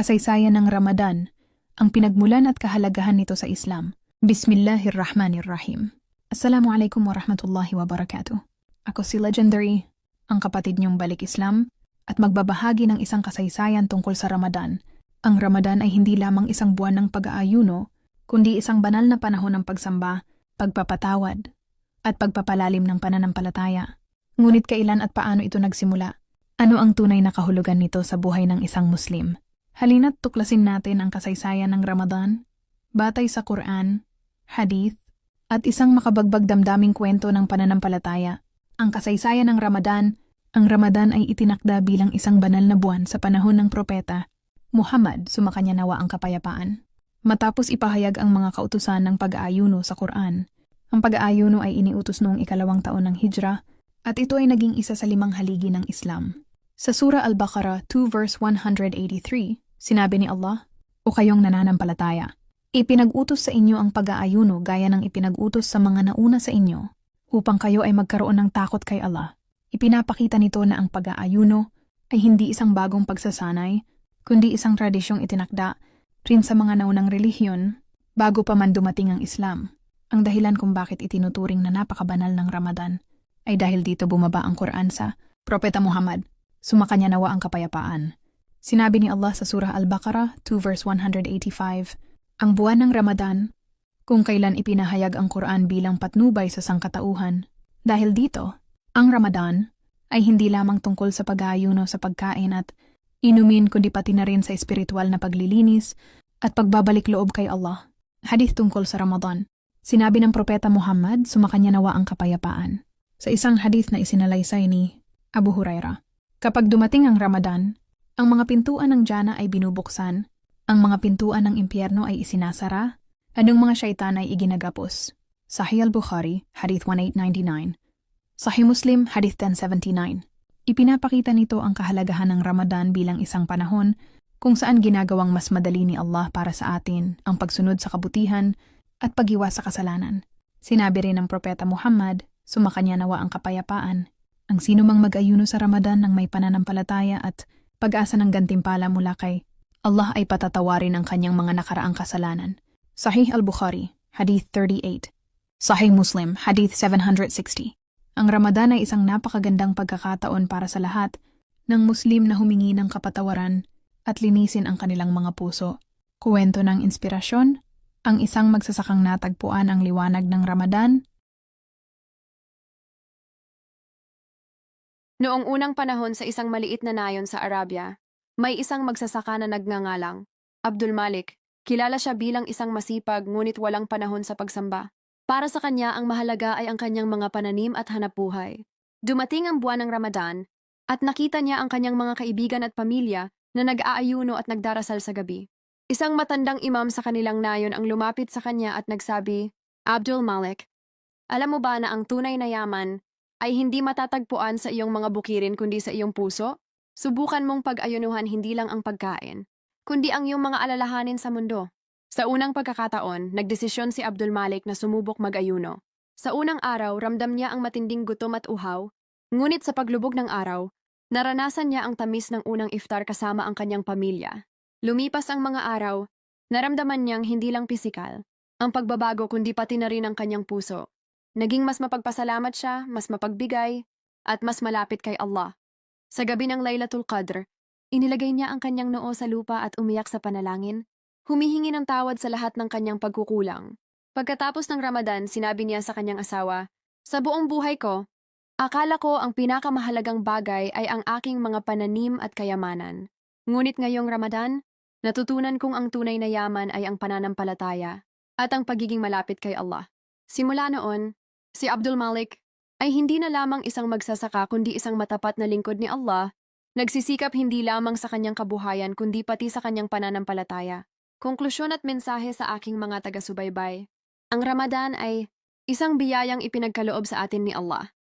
Kasaysayan ng Ramadan, ang pinagmulan at kahalagahan nito sa Islam. Bismillahirrahmanirrahim. Assalamualaikum warahmatullahi wabarakatuh. Ako si Legendary, ang kapatid niyong balik Islam, at magbabahagi ng isang kasaysayan tungkol sa Ramadan. Ang Ramadan ay hindi lamang isang buwan ng pag-aayuno, kundi isang banal na panahon ng pagsamba, pagpapatawad, at pagpapalalim ng pananampalataya. Ngunit kailan at paano ito nagsimula? Ano ang tunay na kahulugan nito sa buhay ng isang Muslim? Halina't tuklasin natin ang kasaysayan ng Ramadan, batay sa Quran, Hadith, at isang makabagbag damdaming kwento ng pananampalataya. Ang kasaysayan ng Ramadan, ang Ramadan ay itinakda bilang isang banal na buwan sa panahon ng propeta, Muhammad, sumakanya nawa ang kapayapaan. Matapos ipahayag ang mga kautusan ng pag-aayuno sa Quran, ang pag-aayuno ay iniutos noong ikalawang taon ng Hijra at ito ay naging isa sa limang haligi ng Islam. Sa Surah Al-Baqarah 2 verse 183, sinabi ni Allah, O kayong nananampalataya, ipinag-utos sa inyo ang pag-aayuno gaya ng ipinag-utos sa mga nauna sa inyo, upang kayo ay magkaroon ng takot kay Allah. Ipinapakita nito na ang pag-aayuno ay hindi isang bagong pagsasanay, kundi isang tradisyong itinakda rin sa mga naunang relihiyon bago pa man dumating ang Islam. Ang dahilan kung bakit itinuturing na napakabanal ng Ramadan ay dahil dito bumaba ang Quran sa Propeta Muhammad, sumakanya nawa ang kapayapaan. Sinabi ni Allah sa Surah Al-Baqarah 2 verse 185, Ang buwan ng Ramadan, kung kailan ipinahayag ang Quran bilang patnubay sa sangkatauhan. Dahil dito, ang Ramadan ay hindi lamang tungkol sa pag-aayuno sa pagkain at inumin kundi pati na rin sa espiritual na paglilinis at pagbabalik loob kay Allah. Hadith tungkol sa Ramadan. Sinabi ng Propeta Muhammad, sumakanya nawa ang kapayapaan. Sa isang hadith na isinalaysay ni Abu Huraira. Kapag dumating ang Ramadan, ang mga pintuan ng Jana ay binubuksan, ang mga pintuan ng impyerno ay isinasara, anong mga syaitan ay iginagapos. Sahih al-Bukhari, Hadith 1899. Sahih Muslim, Hadith 1079. Ipinapakita nito ang kahalagahan ng Ramadan bilang isang panahon kung saan ginagawang mas madali ni Allah para sa atin ang pagsunod sa kabutihan at pag-iwas sa kasalanan. Sinabi rin ng Propeta Muhammad, sumakanya nawa ang kapayapaan. Ang sino mang mag-ayuno sa Ramadan ng may pananampalataya at pag-asa ng gantimpala mula kay Allah ay patatawarin ang kanyang mga nakaraang kasalanan. Sahih al-Bukhari, Hadith 38. Sahih Muslim, Hadith 760. Ang Ramadan ay isang napakagandang pagkakataon para sa lahat ng Muslim na humingi ng kapatawaran at linisin ang kanilang mga puso. Kuwento ng inspirasyon, ang isang magsasakang natagpuan ang liwanag ng Ramadan Noong unang panahon sa isang maliit na nayon sa Arabia, may isang magsasaka na nagngangalang, Abdul Malik. Kilala siya bilang isang masipag ngunit walang panahon sa pagsamba. Para sa kanya, ang mahalaga ay ang kanyang mga pananim at hanapbuhay. Dumating ang buwan ng Ramadan at nakita niya ang kanyang mga kaibigan at pamilya na nag-aayuno at nagdarasal sa gabi. Isang matandang imam sa kanilang nayon ang lumapit sa kanya at nagsabi, Abdul Malik, alam mo ba na ang tunay na yaman ay hindi matatagpuan sa iyong mga bukirin kundi sa iyong puso? Subukan mong pag-ayunuhan hindi lang ang pagkain, kundi ang iyong mga alalahanin sa mundo. Sa unang pagkakataon, nagdesisyon si Abdul Malik na sumubok mag-ayuno. Sa unang araw, ramdam niya ang matinding gutom at uhaw, ngunit sa paglubog ng araw, naranasan niya ang tamis ng unang iftar kasama ang kanyang pamilya. Lumipas ang mga araw, naramdaman niyang hindi lang pisikal, ang pagbabago kundi pati na rin ang kanyang puso. Naging mas mapagpasalamat siya, mas mapagbigay, at mas malapit kay Allah. Sa gabi ng Laylatul Qadr, inilagay niya ang kanyang noo sa lupa at umiyak sa panalangin, humihingi ng tawad sa lahat ng kanyang pagkukulang. Pagkatapos ng Ramadan, sinabi niya sa kanyang asawa, Sa buong buhay ko, akala ko ang pinakamahalagang bagay ay ang aking mga pananim at kayamanan. Ngunit ngayong Ramadan, natutunan kong ang tunay na yaman ay ang pananampalataya at ang pagiging malapit kay Allah. Simula noon, Si Abdul Malik ay hindi na lamang isang magsasaka kundi isang matapat na lingkod ni Allah, nagsisikap hindi lamang sa kanyang kabuhayan kundi pati sa kanyang pananampalataya. Konklusyon at mensahe sa aking mga taga-subaybay. Ang Ramadan ay isang biyayang ipinagkaloob sa atin ni Allah.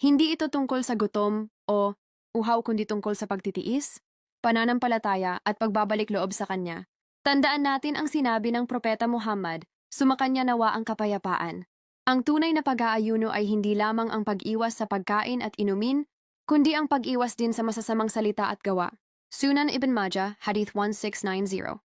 Hindi ito tungkol sa gutom o uhaw kundi tungkol sa pagtitiis, pananampalataya at pagbabalik loob sa Kanya. Tandaan natin ang sinabi ng Propeta Muhammad, sumakanya nawa ang kapayapaan. Ang tunay na pag-aayuno ay hindi lamang ang pag-iwas sa pagkain at inumin, kundi ang pag-iwas din sa masasamang salita at gawa. Sunan Ibn Majah, Hadith 1690.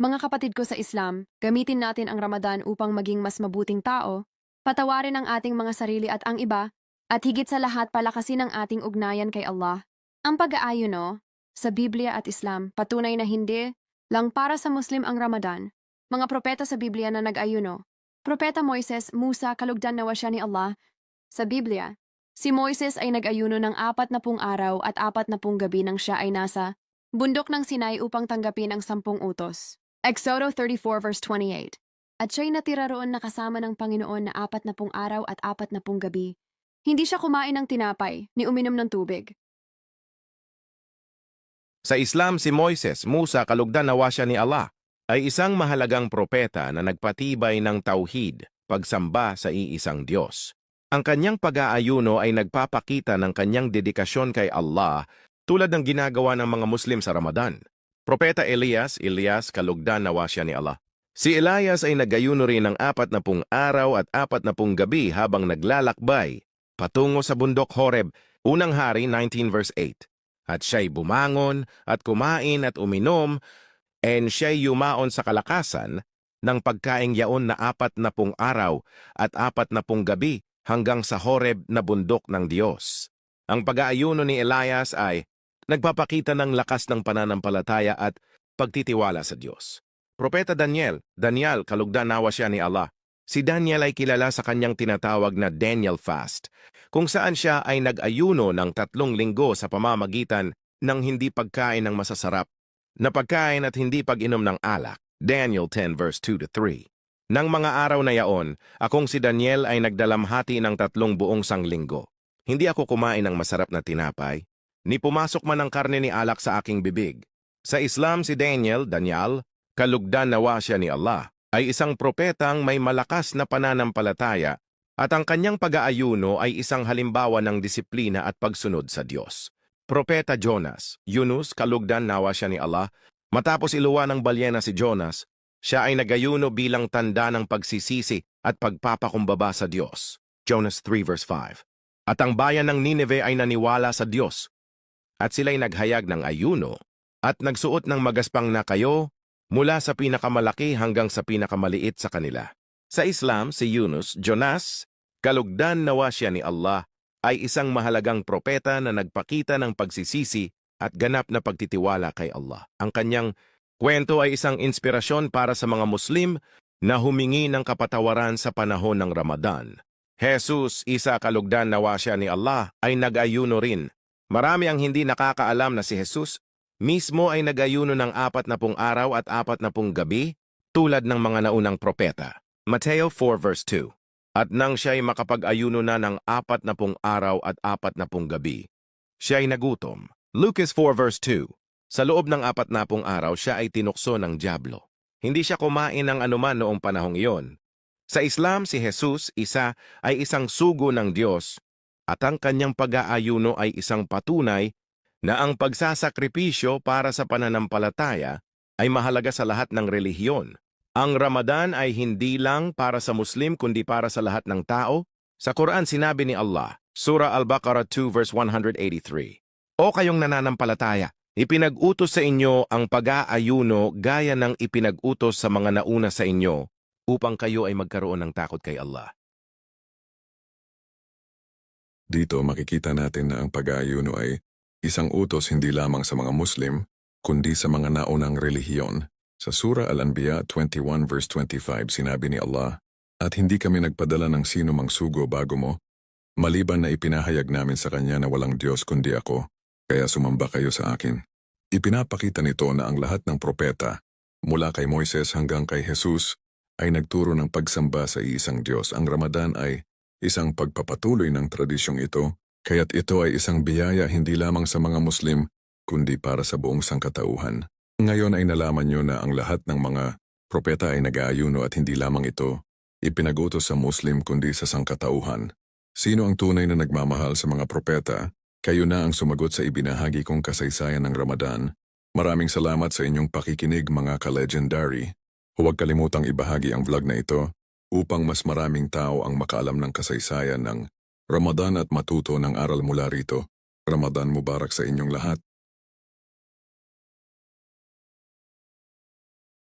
Mga kapatid ko sa Islam, gamitin natin ang Ramadan upang maging mas mabuting tao, patawarin ang ating mga sarili at ang iba, at higit sa lahat palakasin ang ating ugnayan kay Allah. Ang pag-aayuno, sa Biblia at Islam, patunay na hindi lang para sa Muslim ang Ramadan. Mga propeta sa Biblia na nag-ayuno. Propeta Moises, Musa, kalugdan nawa siya ni Allah. Sa Biblia, si Moises ay nag-ayuno ng apat na pung araw at apat na pung gabi nang siya ay nasa bundok ng Sinai upang tanggapin ang sampung utos. Exodo 34 verse 28. At siya'y natira roon na kasama ng Panginoon na apat na pung araw at apat na pung gabi. Hindi siya kumain ng tinapay, ni uminom ng tubig. Sa Islam, si Moises, Musa, kalugdan nawa siya ni Allah, ay isang mahalagang propeta na nagpatibay ng tauhid, pagsamba sa iisang Diyos. Ang kanyang pag-aayuno ay nagpapakita ng kanyang dedikasyon kay Allah tulad ng ginagawa ng mga Muslim sa Ramadan. Propeta Elias, Elias, kalugdan nawa siya ni Allah. Si Elias ay nagayuno rin ng apat na pung araw at apat na pung gabi habang naglalakbay patungo sa bundok Horeb, unang hari 19 verse 8. At siya'y bumangon at kumain at uminom, and siya'y yumaon sa kalakasan ng pagkaing yaon na apat na pung araw at apat na pung gabi hanggang sa Horeb na bundok ng Diyos. Ang pag-aayuno ni Elias ay nagpapakita ng lakas ng pananampalataya at pagtitiwala sa Diyos. Propeta Daniel, Daniel, kalugdan nawa siya ni Allah. Si Daniel ay kilala sa kanyang tinatawag na Daniel Fast, kung saan siya ay nag-ayuno ng tatlong linggo sa pamamagitan ng hindi pagkain ng masasarap, na pagkain at hindi pag-inom ng alak. Daniel 10 verse 2 to 3. Nang mga araw na yaon, akong si Daniel ay nagdalamhati ng tatlong buong sanglinggo. Hindi ako kumain ng masarap na tinapay, ni pumasok man ang karne ni alak sa aking bibig. Sa Islam si Daniel, Daniel, kalugdan nawa siya ni Allah, ay isang propetang may malakas na pananampalataya at ang kanyang pag-aayuno ay isang halimbawa ng disiplina at pagsunod sa Diyos. Propeta Jonas, Yunus, kalugdan nawa siya ni Allah, matapos iluwa ng balyena si Jonas, siya ay nagayuno bilang tanda ng pagsisisi at pagpapakumbaba sa Diyos. Jonas 3 verse 5. At ang bayan ng Nineveh ay naniwala sa Diyos. At sila'y naghayag ng ayuno at nagsuot ng magaspang na kayo mula sa pinakamalaki hanggang sa pinakamaliit sa kanila. Sa Islam, si Yunus, Jonas, kalugdan nawa siya ni Allah, ay isang mahalagang propeta na nagpakita ng pagsisisi at ganap na pagtitiwala kay Allah. Ang kanyang kwento ay isang inspirasyon para sa mga Muslim na humingi ng kapatawaran sa panahon ng Ramadan. Jesus, isa kalugdan nawa siya ni Allah, ay nag-ayuno rin. Marami ang hindi nakakaalam na si Jesus mismo ay nagayuno ng apat na pung araw at apat na pung gabi tulad ng mga naunang propeta. Mateo 4 verse 2 At nang siya'y makapag-ayuno na ng apat na pung araw at apat na pung gabi, siya'y nagutom. Lucas 4 verse 2 Sa loob ng apat na pung araw siya ay tinukso ng Diablo. Hindi siya kumain ng anuman noong panahong iyon. Sa Islam, si Jesus, isa, ay isang sugo ng Diyos at ang kanyang pag-aayuno ay isang patunay na ang pagsasakripisyo para sa pananampalataya ay mahalaga sa lahat ng relihiyon. Ang Ramadan ay hindi lang para sa Muslim kundi para sa lahat ng tao. Sa Quran sinabi ni Allah, Surah Al-Baqarah 2 verse 183, O kayong nananampalataya, ipinag-utos sa inyo ang pag-aayuno gaya ng ipinag-utos sa mga nauna sa inyo upang kayo ay magkaroon ng takot kay Allah. Dito makikita natin na ang pag-aayuno ay isang utos hindi lamang sa mga Muslim, kundi sa mga naunang relihiyon. Sa Surah Al-Anbiya 21 verse 25 sinabi ni Allah, At hindi kami nagpadala ng sino mang sugo bago mo, maliban na ipinahayag namin sa kanya na walang Diyos kundi ako, kaya sumamba kayo sa akin. Ipinapakita nito na ang lahat ng propeta, mula kay Moises hanggang kay Jesus, ay nagturo ng pagsamba sa iisang Diyos. Ang Ramadan ay isang pagpapatuloy ng tradisyong ito, kaya't ito ay isang biyaya hindi lamang sa mga Muslim, kundi para sa buong sangkatauhan. Ngayon ay nalaman nyo na ang lahat ng mga propeta ay nag-aayuno at hindi lamang ito ipinagutos sa Muslim kundi sa sangkatauhan. Sino ang tunay na nagmamahal sa mga propeta? Kayo na ang sumagot sa ibinahagi kong kasaysayan ng Ramadan. Maraming salamat sa inyong pakikinig mga ka-legendary. Huwag kalimutang ibahagi ang vlog na ito upang mas maraming tao ang makaalam ng kasaysayan ng Ramadan at matuto ng aral mula rito. Ramadan Mubarak sa inyong lahat.